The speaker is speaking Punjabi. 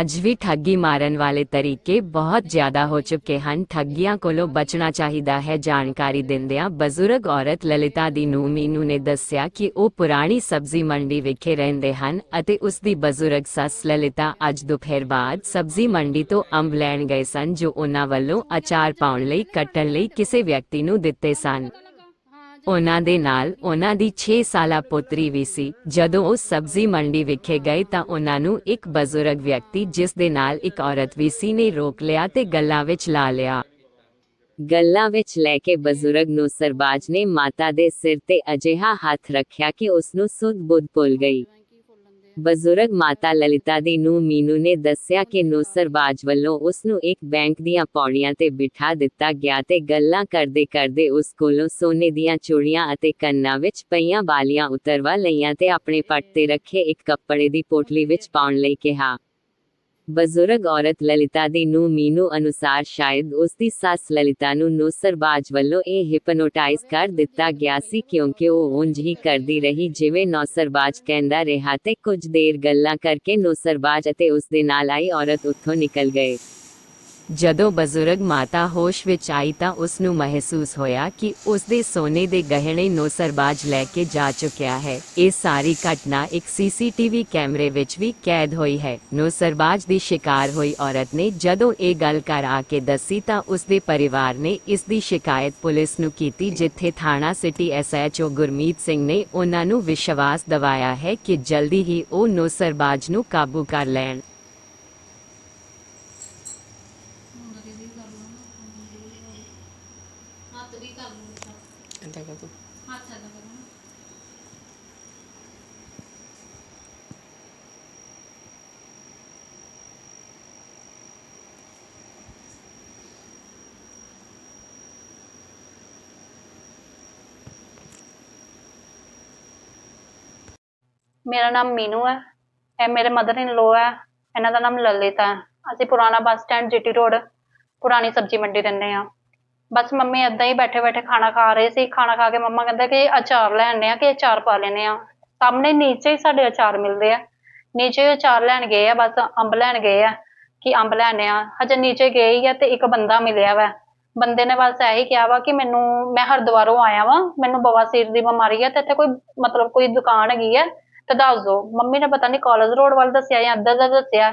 ਅੱਜ ਵੀ ਠੱਗੀ ਮਾਰਨ ਵਾਲੇ ਤਰੀਕੇ ਬਹੁਤ ਜ਼ਿਆਦਾ ਹੋ ਚੁੱਕੇ ਹਨ। ਠੱਗੀਆਂ ਕੋਲੋਂ ਬਚਣਾ ਚਾਹੀਦਾ ਹੈ, ਜਾਣਕਾਰੀ ਦਿੰਦਿਆਂ ਬਜ਼ੁਰਗ ਔਰਤ ਲਲਿਤਾ ਦੀ ਨੂੰ ਮੀਨੂ ਨੇ ਦੱਸਿਆ ਕਿ ਉਹ ਪੁਰਾਣੀ ਸਬਜ਼ੀ ਮੰਡੀ ਵਿਖੇ ਰਹਿੰਦੇ ਹਨ ਅਤੇ ਉਸ ਦੀ ਬਜ਼ੁਰਗ ਸੱਸ ਲਲਿਤਾ ਅੱਜ ਦੁਪਹਿਰ ਬਾਅਦ ਸਬਜ਼ੀ ਮੰਡੀ ਤੋਂ ਅੰਬ ਲੈਣ ਗਏ ਸਨ, ਜੋ ਉਹਨਾਂ ਵੱਲੋਂ ਅਚਾਰ ਪਾਉਣ ਲਈ, ਕੱਟਣ ਲਈ ਕਿਸੇ ਵਿਅਕਤੀ ਨੂੰ ਦਿੱਤੇ ਸਨ। ਉਹਨਾਂ ਦੇ ਨਾਲ ਉਹਨਾਂ ਦੀ 6 ਸਾਲਾ ਪੁੱਤਰੀ ਵੀ ਸੀ। ਜਦੋਂ ਉਹ ਸਬਜ਼ੀ ਮੰਡੀ ਵਿਖੇ ਗਏ ਤਾਂ ਉਹਨਾਂ ਨੂੰ ਇੱਕ ਬਜ਼ੁਰਗ ਵਿਅਕਤੀ ਜਿਸ ਦੇ ਨਾਲ ਇੱਕ ਔਰਤ ਵੀ ਸੀ ਨੇ ਰੋਕ ਲਿਆ ਤੇ ਗੱਲਾਂ ਵਿੱਚ ਲਾ ਲਿਆ। ਗੱਲਾਂ ਵਿੱਚ ਲੈ ਕੇ ਬਜ਼ੁਰਗ ਨੂੰ ਸਰਬਾਜ ਨੇ ਮਾਤਾ ਦੇ ਸਿਰ ਤੇ ਅਜਿਹਾ ਹੱਥ ਰੱਖਿਆ ਕਿ ਉਸ ਨੂੰ ਸੁੱਧ ਬੁੱਧ ਭੁੱਲ ਗਈ। ਬਜ਼ੁਰਗ ਮਾਤਾ ਲਲਿਤਾ ਦੀ ਨੂੰ ਮੀਨੂ ਨੇ ਦੱਸਿਆ ਕਿ ਨੌਸਰਬਾਜ ਵੱਲੋਂ ਉਸ ਨੂੰ ਇੱਕ ਬੈਂਕ ਦੀਆਂ ਪੌੜੀਆਂ ਤੇ ਬਿਠਾ ਦਿੱਤਾ ਗਿਆ ਤੇ ਗੱਲਾਂ ਕਰਦੇ ਕਰਦੇ ਉਸ ਕੋਲੋਂ ਸੋਨੇ ਦੀਆਂ ਚੂੜੀਆਂ ਅਤੇ ਕੰਨਾਂ ਵਿੱਚ ਪਈਆਂ ਬਾਲੀਆਂ ਉਤਰਵਾ ਲਈਆਂ ਤੇ ਆਪਣੇ ਪੱਟ ਤੇ ਰੱਖੇ ਇੱਕ ਕੱਪੜੇ ਦੀ ਪੋਟਲੀ ਵਿੱਚ ਪਾਉਣ ਲਈ ਕਿਹਾ। ਬਜ਼ੁਰਗ ਔਰਤ ਲਲਿਤਾ ਦੀ ਨੂੰ ਮੀਨੂ ਅਨੁਸਾਰ ਸ਼ਾਇਦ ਉਸ ਦੀ ਸੱਸ ਲਲਿਤਾ ਨੂੰ ਨੌਸਰਬਾਜ ਵੱਲੋਂ ਇਹ ਹਿਪਨੋਟਾਈਜ਼ ਕਰ ਦਿੱਤਾ ਗਿਆ ਸੀ ਕਿਉਂਕਿ ਉਹ ਉਂਝ ਹੀ ਕਰਦੀ ਰਹੀ ਜਿਵੇਂ ਨੌਸਰਬਾਜ ਕਹਿੰਦਾ ਰਿਹਾ ਤੇ ਕੁਝ ਦੇਰ ਗੱਲਾਂ ਕਰਕੇ ਨੌਸਰਬਾਜ ਅਤੇ ਉਸ ਦੇ ਨਾਲ ਆਈ ਔਰਤ ਉੱਥੋਂ ਨਿਕਲ ਗਏ। ਜਦੋਂ ਬਜ਼ੁਰਗ ਮਾਤਾ ਹੋਸ਼ ਵਿੱਚ ਆਈ ਤਾਂ ਉਸ ਨੂੰ ਮਹਿਸੂਸ ਹੋਇਆ ਕਿ ਉਸ ਦੇ ਸੋਨੇ ਦੇ ਗਹਿਣੇ ਨੌਸਰਬਾਜ ਲੈ ਕੇ ਜਾ ਚੁੱਕਿਆ ਹੈ। ਇਹ ਸਾਰੀ ਘਟਨਾ ਇੱਕ ਸੀਸੀਟੀਵੀ ਕੈਮਰੇ ਵਿੱਚ ਵੀ ਕੈਦ ਹੋਈ ਹੈ। ਨੌਸਰਬਾਜ ਦੀ ਸ਼ਿਕਾਰ ਹੋਈ ਔਰਤ ਨੇ ਜਦੋਂ ਇਹ ਗੱਲ ਕਰ ਆ ਕੇ ਦੱਸੀ ਤਾਂ ਉਸ ਦੇ ਪਰਿਵਾਰ ਨੇ ਇਸ ਦੀ ਸ਼ਿਕਾਇਤ ਪੁਲਿਸ ਨੂੰ ਕੀਤੀ ਜਿੱਥੇ ਥਾਣਾ ਸਿਟੀ ਐਸਐਚਓ ਗੁਰਮੀਤ ਸਿੰਘ ਨੇ ਉਹਨਾਂ ਨੂੰ ਵਿਸ਼ਵਾਸ ਦਿਵਾਇਆ ਹੈ ਕਿ ਜਲਦੀ ਹੀ ਉਹ ਨੌਸਰਬਾਜ ਨੂੰ ਕਾਬੂ ਕਰ ਲੈਣ। ਹੱਥ ਵੀ ਕਰ ਲਓ ਏਦਾਂ ਕਰ ਤੂੰ ਹੱਥ ਏਦਾਂ ਕਰੋ ਨਾ ਮੇਰਾ ਨਾਮ ਮੀਨੂ ਹੈ ਇਹ ਅਸੀਂ ਪੁਰਾਣਾ ਬੱਸ ਸਟੈਂਡ, ਜੀਟੀ ਰੋਡ, ਪੁਰਾਣੀ ਸਬਜ਼ੀ ਮੰਡੀ ਰਹਿੰਦੇ ਆ ਬਸ ਮੰਮੀ ਏਦਾਂ ਹੀ ਬੈਠੇ ਬੈਠੇ ਖਾਣਾ ਖਾ ਰਹੇ ਸੀ। ਖਾਣਾ ਖਾ ਕੇ ਮੰਮਾ ਕਹਿੰਦਾ ਕਿ ਅਚਾਰ ਲੈਣੇ ਆ ਕਿ ਅਚਾਰ ਪਾ ਲੈਣੇ ਆ ਸਾਹਮਣੇ ਨੀਚੇ ਹੀ ਸਾਡੇ ਅਚਾਰ ਮਿਲਦੇ ਆ। ਨੀਚੇ ਅਚਾਰ ਲੈਣ ਗਏ ਆ, ਬਸ ਅੰਬ ਲੈਣ ਗਏ ਆ ਕਿ ਅੰਬ ਲੈਣੇ ਆ ਹਜੇ ਨੀਚੇ ਗਏ ਹੀ ਆ ਤੇ ਇੱਕ ਬੰਦਾ ਮਿਲਿਆ ਵਾ। ਬੰਦੇ ਨੇ ਬਸ ਇਹੀ ਕਿਹਾ ਵਾ ਕਿ ਮੈਨੂੰ, ਮੈਂ ਹਰਿਦੁਆਰੋਂ ਆਇਆ ਵਾ, ਮੈਨੂੰ ਬਵਾਸੀਰ ਦੀ ਬਿਮਾਰੀ ਆ ਤੇ ਇੱਥੇ ਕੋਈ ਮਤਲਬ ਕੋਈ ਦੁਕਾਨ ਹੈਗੀ ਆ ਤੇ ਦੱਸ ਦੋ। ਮੰਮੀ ਨੇ ਪਤਾ ਨਹੀਂ ਕਾਲਜ ਰੋਡ ਵੱਲ ਦੱਸਿਆ ਜਾਂ ਇੱਧਰ ਦਾ ਦੱਸਿਆ।